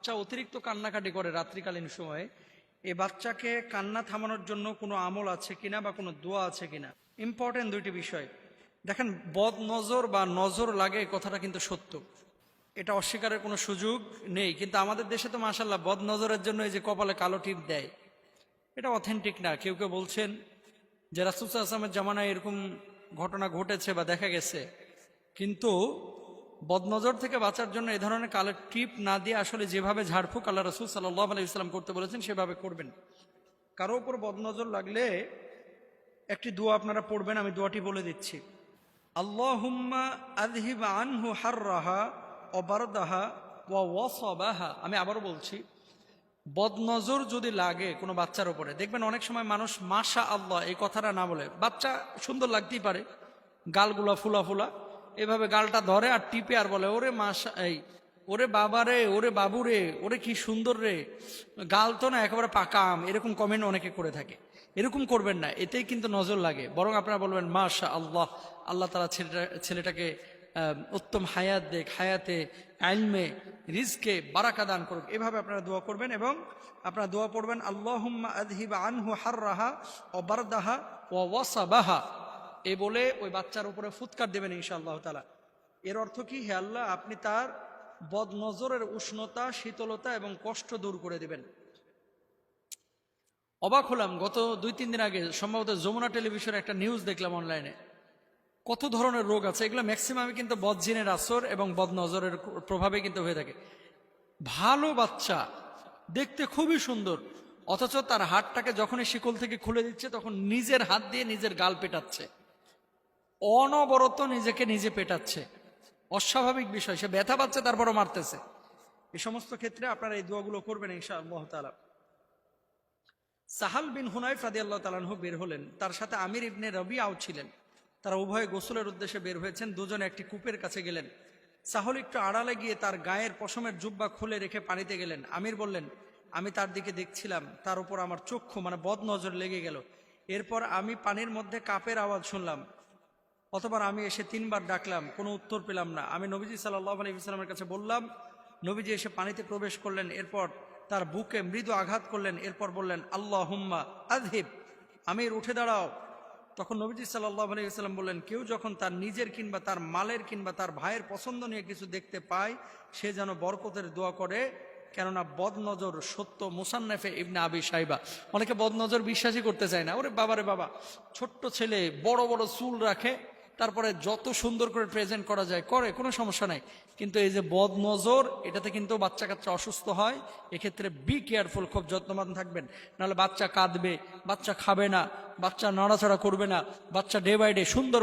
বাচ্চা অতিরিক্ত কান্নাকাটি করে রাত্রিকালীন সময়ে এই বাচ্চাকে কান্না থামানোর জন্য কোনো আমল আছে কিনা বা কোনো দোয়া আছে কিনা? ইম্পর্টেন্ট দুইটি বিষয়। দেখেন বদ নজর বা নজর লাগে কথাটা কিন্তু সত্য। এটা অস্বীকারের কোনো সুযোগ নেই, কিন্তু আমাদের দেশে তো মাসাল্লাহ বদ নজরের জন্য এই যে কপালে কালো টিপ দেয়, এটা অথেন্টিক না। কেউ কেউ বলছেন যে রাসুলসা আসলামের জামানায় এরকম ঘটনা ঘটেছে বা দেখা গেছে, কিন্তু বদনজর থেকে বাঁচার জন্য এ ধরনের কালার টিপ না দিয়ে আসলে যেভাবে ঝাড়ফুক আল্লাহ রসুল সাল্লাহ আলি ইসলাম করতে বলেছেন, সেভাবে করবেন। কারও উপর বদনজর লাগলে একটি দোয়া আপনারা পড়বেন, আমি দোয়াটি বলে দিচ্ছি। ওয়া আমি আবারও বলছি, বদনজর যদি লাগে কোনো বাচ্চার উপরে, দেখবেন অনেক সময় মানুষ মাশা আল্লাহ এই কথাটা না বলে, বাচ্চা সুন্দর লাগতেই পারে, গালগুলা ফুলা ফুলা এভাবে গালটা ধরে আর টিপে আর বলে, ওরে মাশা, এই, ওরে বাবা রে, ওরে বাবু রে, ওরে কি সুন্দর রে। গাল তো না একেবারে পাকা আম। এরকম কমেন্ট অনেকে করে থাকে। এরকম করবেন না, এতেই কিন্তু নজর লাগে। বরং আপনারা বলবেন মাশা আল্লাহ আল্লাহ তালা ছেলেটা, ছেলেটাকে উত্তম হায়াত দেখ, হায়াতে আইলমে, রিজকে বারাকা দান করুক। এভাবে আপনারা দোয়া করবেন এবং আপনারা দোয়া পড়বেন আদহিব আনহু হাররাহা ও বারদাহা ও ওয়াসাবাহা। এ বলে ওই বাচ্চার উপরে ফুৎকার দেবেন ইনশাআল্লাহ তালা এর অর্থ কি? হে আল্লাহ, আপনি তার বদনজরের উষ্ণতা, শীতলতা এবং কষ্ট দূর করে দেবেন। অবাক হলাম, গত দুই তিন দিন আগে সম্ভবত যমুনা টেলিভিশনে একটা নিউজ দেখলাম অনলাইনে। কত ধরনের রোগ আছে, এগুলো ম্যাক্সিমামই কিন্তু বদজিনের আসর এবং বদনজরের প্রভাবে কিন্তু হয়ে থাকে। ভালো বাচ্চা, দেখতে খুবই সুন্দর, অথচ তার হাতটাকে যখনই শিকল থেকে খুলে দিচ্ছে, তখন নিজের হাত দিয়ে নিজের গাল পেটাচ্ছে। অনবরত নিজেকে নিজে পেটাচ্ছে। অস্বাভাবিক বিষয়, সে ব্যথা পাচ্ছে, তারপরও মারতেছে। এই সমস্ত ক্ষেত্রে আপনারা এই দোয়াগুলো করবেন ইনশাআল্লাহ তাআলা। সাহাল বিন হুনাইফ রাদি আল্লাহ তালানহু বের হলেন। তার সাথে আমির ইবনে রবিআও ছিলেন। তারা উভয়ে গোসলের উদ্দেশ্যে বের হয়েছেন। দুজনে একটি কূপের কাছে গেলেন। সাহল একটু আড়ালে গিয়ে তার গায়ের পশমের জুব্বা খুলে রেখে পানিতে গেলেন। আমির বললেন, আমি তার দিকে দেখছিলাম। তার উপর আমার চক্ষু মানে বদ নজর লেগে গেল। এরপর আমি পানির মধ্যে কাপের আওয়াজ শুনলাম। অতবার আমি এসে তিনবার ডাকলাম, কোনো উত্তর পেলাম না। আমি নবীজি সাল্লাহ আলী ইসলামের কাছে বললাম, নবীজি এসে পানিতে প্রবেশ করলেন, এরপর তার বুকে মৃদু আঘাত করলেন, এরপর বললেন আল্লাহ হুম্মা আজহিব আমির, উঠে দাঁড়াও। তখন নবীজি সাল্লাহ আলী ইসলাম বললেন, কেউ যখন তার নিজের কিংবা তার মালের কিংবা তার ভাইয়ের পছন্দ নিয়ে কিছু দেখতে পায়, সে যেন বরকতের দোয়া করে, কেননা বদনজর সত্য মুসান্নেফে ইবনে আবি সাইবা অনেকে বদনজর বিশ্বাসই করতে চায় না। ওরে বাবারে বাবা, ছোট্ট ছেলে, বড় বড় চুল রাখে তারপরে যত সুন্দর করে প্রেজেন্ট করা যায়, করে, কোনো সমস্যা নাই। কিন্তু এই যে বদ নজর এটাতে কিন্তু বাচ্চা কাচ্চা অসুস্থ হয়, এক্ষেত্রে বি কেয়ারফুল খুব যত্নবান থাকবেন। নাহলে বাচ্চা কাঁদবে, বাচ্চা খাবে না, বাচ্চা নড়াচড়া করবে না, বাচ্চা ডে বাই ডে সুন্দর